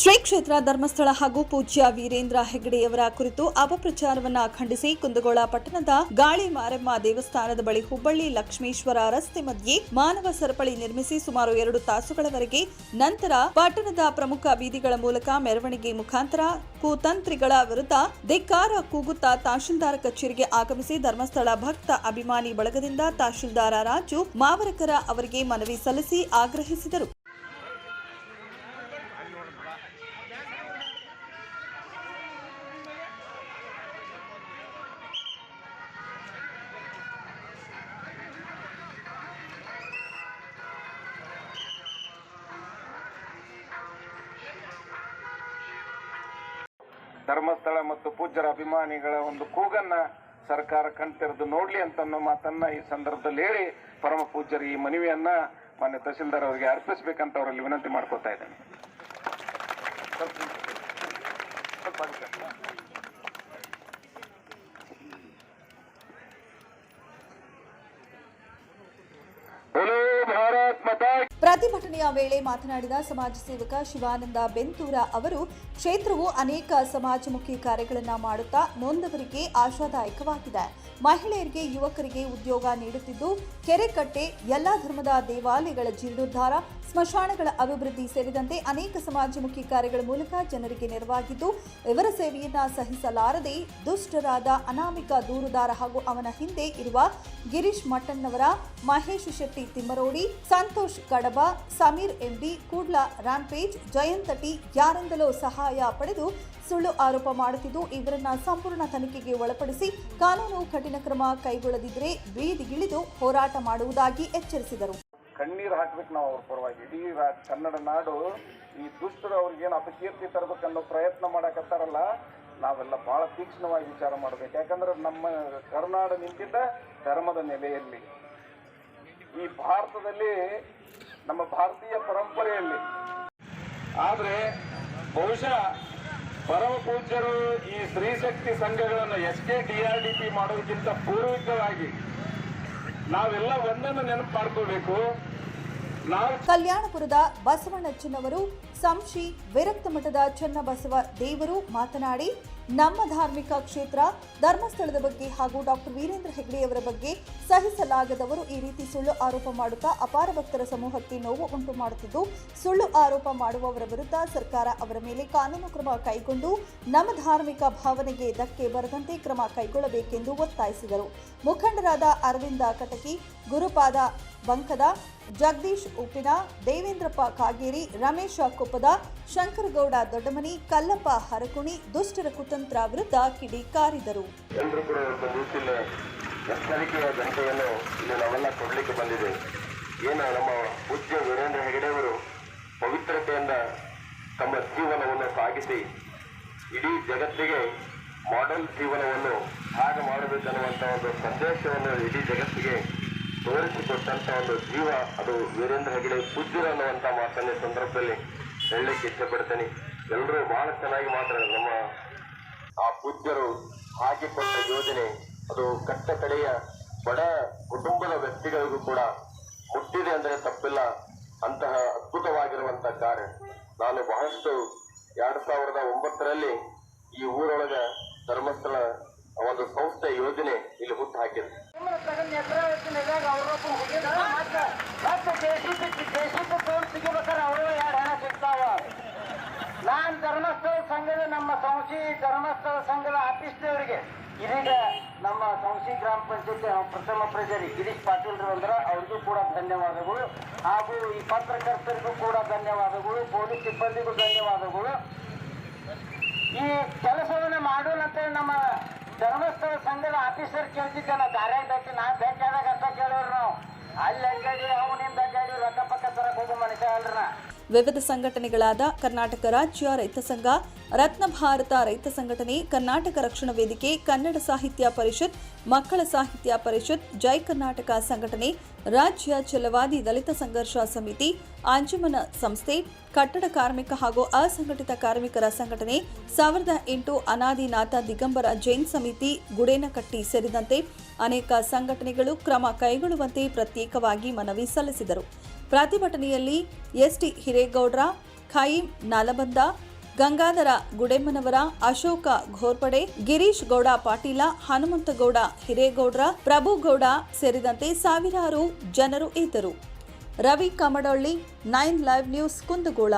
ಶ್ರೀ ಕ್ಷೇತ್ರ ಧರ್ಮಸ್ಥಳ ಹಾಗೂ ಪೂಜ್ಯ ವೀರೇಂದ್ರ ಹೆಗ್ಗಡೆಯವರ ಕುರಿತು ಅಪಪ್ರಚಾರವನ್ನು ಖಂಡಿಸಿ ಕುಂದಗೋಳ ಪಟ್ಟಣದ ಗಾಳಿ ಮಾರಮ್ಮ ದೇವಸ್ಥಾನದ ಬಳಿ ಹುಬ್ಬಳ್ಳಿ ಲಕ್ಷ್ಮೇಶ್ವರ ರಸ್ತೆ ಮಧ್ಯೆ ಮಾನವ ಸರಪಳಿ ನಿರ್ಮಿಸಿ ಸುಮಾರು ಎರಡು ತಾಸುಗಳವರೆಗೆ ನಂತರ ಪಟ್ಟಣದ ಪ್ರಮುಖ ಬೀದಿಗಳ ಮೂಲಕ ಮೆರವಣಿಗೆ ಮುಖಾಂತರ ಕುತಂತ್ರಿಗಳ ವಿರುದ್ಧ ಧಿಕ್ಕಾರ ಕೂಗುತ್ತಾ ತಹಶೀಲ್ದಾರ್ ಕಚೇರಿಗೆ ಆಗಮಿಸಿ ಧರ್ಮಸ್ಥಳ ಭಕ್ತ ಅಭಿಮಾನಿ ಬಳಗದಿಂದ ತಹಶೀಲ್ದಾರ ರಾಜು ಮಾವರಕರ ಅವರಿಗೆ ಮನವಿ ಸಲ್ಲಿಸಿ ಆಗ್ರಹಿಸಿದರು. ಧರ್ಮಸ್ಥಳ ಮತ್ತು ಪೂಜ್ಯರ ಅಭಿಮಾನಿಗಳ ಒಂದು ಕೂಗನ್ನ ಸರ್ಕಾರ ಕಣ್ತೆರೆದು ನೋಡ್ಲಿ ಅಂತ ಅನ್ನೋ ಮಾತನ್ನ ಈ ಸಂದರ್ಭದಲ್ಲಿ ಹೇಳಿ ಪರಮ ಪೂಜ್ಯರು ಈ ಮನವಿಯನ್ನ ಮಾನ್ಯ ತಹಶೀಲ್ದಾರ್ ಅವರಿಗೆ ಅರ್ಪಿಸಬೇಕಂತ ಅವರಲ್ಲಿ ವಿನಂತಿ ಮಾಡ್ಕೊತಾ ಇದ್ದೇನೆ. बोलो भारत माता ಪ್ರತಿಭಟನೆಯ ವೇಳೆ ಮಾತನಾಡಿದ ಸಮಾಜ ಸೇವಕ ಶಿವಾನಂದ ಬೆಂತೂರ ಅವರು, ಕ್ಷೇತ್ರವು ಅನೇಕ ಸಮಾಜಮುಖಿ ಕಾರ್ಯಗಳನ್ನು ಮಾಡುತ್ತಾ ನೊಂದವರಿಗೆ ಆಶಾದಾಯಕವಾಗಿದೆ. ಮಹಿಳೆಯರಿಗೆ, ಯುವಕರಿಗೆ ಉದ್ಯೋಗ ನೀಡುತ್ತಿದ್ದು, ಕೆರೆಕಟ್ಟೆ, ಎಲ್ಲಾ ಧರ್ಮದ ದೇವಾಲಯಗಳ ಜೀರ್ಣೋದ್ಧಾರ, ಸ್ಮಶಾನಗಳ ಅಭಿವೃದ್ಧಿ ಸೇರಿದಂತೆ ಅನೇಕ ಸಮಾಜಮುಖಿ ಕಾರ್ಯಗಳ ಮೂಲಕ ಜನರಿಗೆ ನೆರವಾಗಿದ್ದು, ಇವರ ಸೇವೆಯನ್ನು ಸಹಿಸಲಾರದೆ ದುಷ್ಟರಾದ, ಅನಾಮಿಕ ದೂರುದಾರ ಹಾಗೂ ಅವನ ಹಿಂದೆ ಇರುವ ಗಿರೀಶ್ ಮಟ್ಟಣ್ಣವರ, ಮಹೇಶ್ ಶೆಟ್ಟಿ ತಿಮ್ಮರೋಡಿ, ಸಂತೋಷ್ ಕಡಬ ಸಮೀರ್ ಎಂಡಿ ಕೂಡ್ಲ ರಾಂಪೇಜ್ ಜಯಂತಟಿ ಯಾರಿಂದಲೋ ಸಹಾಯ ಪಡೆದು ಸುಳ್ಳು ಆರೋಪ ಮಾಡುತ್ತಿದ್ದು, ಇವರನ್ನ ಸಂಪೂರ್ಣ ತನಿಖೆಗೆ ಒಳಪಡಿಸಿ ಕಾನೂನು ಕಠಿಣ ಕ್ರಮ ಕೈಗೊಳ್ಳದಿದ್ದರೆ ಬೀದಿಗಿಳಿದು ಹೋರಾಟ ಮಾಡುವುದಾಗಿ ಎಚ್ಚರಿಸಿದರು. ಕಣ್ಣೀರು ಹಾಕ್ಬೇಕು ನಾವು ಅವ್ರ ಪರವಾಗಿ. ಇಡೀ ಕನ್ನಡ ನಾಡು ಈ ದುಷ್ಟರು ಅವ್ರಿಗೇನು ಅಪಕೀರ್ತಿ ತರಬೇಕನ್ನೋ ಪ್ರಯತ್ನ ಮಾಡಕತ್ತಾರಲ್ಲ, ನಾವೆಲ್ಲ ಬಹಳ ತೀಕ್ಷ್ಣವಾಗಿ ವಿಚಾರ ಮಾಡಬೇಕು. ಯಾಕಂದ್ರೆ ನಮ್ಮ ಕರ್ನಾಡ ನಿಂತಿದ್ದ ಧರ್ಮದ ನೆಲೆಯಲ್ಲಿ ಈ ಭಾರತದಲ್ಲಿ ನಮ್ಮ ಭಾರತೀಯ ಪರಂಪರೆಯಲ್ಲಿ. ಆದ್ರೆ ಬಹುಶಃ ಪರಮ ಪೂಜ್ಯರು ಈ ಸ್ತ್ರೀಶಕ್ತಿ ಸಂಘಗಳನ್ನು S K D R P ಮಾಡೋದಕ್ಕಿಂತ ಪೂರ್ವಿಕವಾಗಿ ನಾವೆಲ್ಲ ಒಂದನ್ನು ನೆನಪು ಮಾಡ್ಕೋಬೇಕು. ನಾವು ಕಲ್ಯಾಣಪುರದ ಬಸವಣ್ಣಚ್ಚನವರು ಸಂಶಿ ವಿರಕ್ತ ಮಠದ ಚನ್ನಬಸವ ದೇವರು ಮಾತನಾಡಿ, ನಮ್ಮ ಧಾರ್ಮಿಕ ಕ್ಷೇತ್ರ ಧರ್ಮಸ್ಥಳದ ಬಗ್ಗೆ ಹಾಗೂ ಡಾಕ್ಟರ್ ವೀರೇಂದ್ರ ಹೆಗ್ಡೆಯವರ ಬಗ್ಗೆ ಸಹಿಸಲಾಗದವರು ಈ ರೀತಿ ಸುಳ್ಳು ಆರೋಪ ಮಾಡುತ್ತಾ ಅಪಾರ ಭಕ್ತರ ಸಮೂಹಕ್ಕೆ ನೋವು ಉಂಟು ಮಾಡುತ್ತಿದ್ದು, ಸುಳ್ಳು ಆರೋಪ ಮಾಡುವವರ ವಿರುದ್ಧ ಸರ್ಕಾರ ಅವರ ಮೇಲೆ ಕಾನೂನು ಕ್ರಮ ಕೈಗೊಂಡು, ನಮ್ಮ ಧಾರ್ಮಿಕ ಭಾವನೆಗೆ ಧಕ್ಕೆ ಬರದಂತೆ ಕ್ರಮ ಕೈಗೊಳ್ಳಬೇಕೆಂದು ಒತ್ತಾಯಿಸಿದರು. ಮುಖಂಡರಾದ ಅರವಿಂದ ಕಟಕಿ, ಗುರುಪಾದ ಬಂಕದ ಜಗದೀಶ್ ಉಪ್ಪಿನ, ದೇವೇಂದ್ರಪ್ಪ ಕಾಗೇರಿ, ರಮೇಶ ಕೊಪ್ಪದ, ಶಂಕರಗೌಡ ದೊಡ್ಡಮನಿ, ಕಲ್ಲಪ್ಪ ಹರಕುಣಿ, ದುಷ್ಟರ ಕುತಂತ್ರ ವಿರುದ್ಧ ಕೂಡ ಪೂಜ್ಯ ವೀರೇಂದ್ರ ಹೆಗಡೆಯವರು ಪವಿತ್ರತೆಯಿಂದ ತಮ್ಮ ಜೀವನವನ್ನು ಸಾಗಿಸಿ, ಇಡೀ ಜಗತ್ತಿಗೆ ಮಾಡೆಲ್ ಜೀವನವನ್ನು ಹಾಗೆ ಮಾಡಬೇಕನ್ನುವಂಥ ಒಂದು ಸಂದೇಶವನ್ನು ಇಡೀ ಜಗತ್ತಿಗೆ ತೋರಿಸಿಕೊಟ್ಟಂತ ಒಂದು ಜೀವ, ಅದು ವೀರೇಂದ್ರ ಹೆಗಡೆ ಪೂಜ್ಯರು ಅನ್ನುವಂಥ ಮಾತನ್ನ ಸಂದರ್ಭದಲ್ಲಿ ಹೇಳಲಿಕ್ಕೆ ಇಷ್ಟಪಡ್ತೇನೆ. ಎಲ್ಲರೂ ಬಹಳ ಚೆನ್ನಾಗಿ ಮಾತ್ರ ನಮ್ಮ ಆ ಪೂಜ್ಯರು ಹಾಕಿಕೊಂಡ ಯೋಜನೆ. ಅದು ಕಟ್ಟ ಕಡೆಯ ಬಡ ಕುಟುಂಬದ ವ್ಯಕ್ತಿಗಳಿಗೂ ಕೂಡ ಹುಟ್ಟಿದೆ ಅಂದರೆ ತಪ್ಪಿಲ್ಲ. ಅಂತಹ ಅದ್ಭುತವಾಗಿರುವಂತಹ ಕಾರ್ಯ. ನಾನು ಬಹಳಷ್ಟು ಎರಡು ಸಾವಿರದ ಒಂಬತ್ತರಲ್ಲಿ ಈ ಊರೊಳಗ ಧರ್ಮಸ್ಥಳ ಒಂದು ಸಂಸ್ಥೆ ಯೋಜನೆ ಇಲ್ಲಿ ಹುಟ್ಟು ಹಾಕಿದೆ ನಾನ್ ಧರ್ಮಸ್ಥಳ ಸಂಘದ ನಮ್ಮ ಸಂಶಿ ಧರ್ಮಸ್ಥಳ ಸಂಘದ ಆಫೀಸ್ನವರಿಗೆ ಇದೀಗ ನಮ್ಮ ಸಂಶಿ ಗ್ರಾಮ ಪಂಚಾಯತ್ ಪ್ರಥಮ ಪ್ರಜರಿ ಗಿರೀಶ್ ಪಾಟೀಲ್ ಅಂದ್ರೆ ಅವ್ರಿಗೂ ಕೂಡ ಧನ್ಯವಾದಗಳು. ಹಾಗೂ ಈ ಪತ್ರಕರ್ತರಿಗೂ ಕೂಡ ಧನ್ಯವಾದಗಳು, ಪೊಲೀಸ್ ಸಿಬ್ಬಂದಿಗೂ ಧನ್ಯವಾದಗಳು. ಈ ಕೆಲಸವನ್ನು ಮಾಡೋಣ ಅಂತೇಳಿ ನಮ್ಮ ಧರ್ಮಸ್ಥಳ ಸಂಘದ ಆಫೀಸರ್ ಕೇಳ್ತಿದ್ದೆ ನಾವು ದಾರ್ಯಾಗ ಬೇಕು, ನಾ ಬೇಕಾದಾಗ ಅಂತ ಕೇಳೋರು ನಾವು. ಅಲ್ಲಿ ಅಡ್ಡಾಡಿ ವಿವಿಧ ಸಂಘಟನೆಗಳಾದ ಕರ್ನಾಟಕ ರಾಜ್ಯ ರೈತ ಸಂಘ, ರತ್ನ ಭಾರತ ರೈತ ಸಂಘಟನೆ, ಕರ್ನಾಟಕ ರಕ್ಷಣಾ ವೇದಿಕೆ, ಕನ್ನಡ ಸಾಹಿತ್ಯ ಪರಿಷತ್, ಮಕ್ಕಳ ಸಾಹಿತ್ಯ ಪರಿಷತ್, ಜೈ ಕರ್ನಾಟಕ ಸಂಘಟನೆ, ರಾಜ್ಯ ಛಲವಾದಿ ದಲಿತ ಸಂಘರ್ಷ ಸಮಿತಿ, ಅಂಜುಮನ ಸಂಸ್ಥೆ, ಕಟ್ಟಡ ಕಾರ್ಮಿಕ ಹಾಗೂ ಅಸಂಘಟಿತ ಕಾರ್ಮಿಕರ ಸಂಘಟನೆ, ಸಾವಿರದ ಎಂಟು ಅನಾದಿನಾಥ ದಿಗಂಬರ ಜೈನ್ ಸಮಿತಿ, ಗುಡೇನಕಟ್ಟಿ ಸೇರಿದಂತೆ ಅನೇಕ ಸಂಘಟನೆಗಳು ಕ್ರಮ ಕೈಗೊಳ್ಳುವಂತೆ ಪ್ರತ್ಯೇಕವಾಗಿ ಮನವಿ ಸಲ್ಲಿಸಿದರು. ಪ್ರತಿಭಟನೆಯಲ್ಲಿ ಎಸ್ಟಿ ಹಿರೇಗೌಡ್ರ ಖಾಯಿಂ ನಾಲಬಂದ, ಗಂಗಾಧರ ಗುಡೆಮ್ಮನವರ, ಅಶೋಕ ಘೋರ್ಪಡೆ, ಗಿರೀಶ್ ಗೌಡ ಪಾಟೀಲ, ಹನುಮಂತಗೌಡ ಹಿರೇಗೌಡ್ರ ಪ್ರಭುಗೌಡ ಸೇರಿದಂತೆ ಸಾವಿರಾರು ಜನರು ಇದ್ದರು. Ravi Kamadolli, nine live news Kundagol.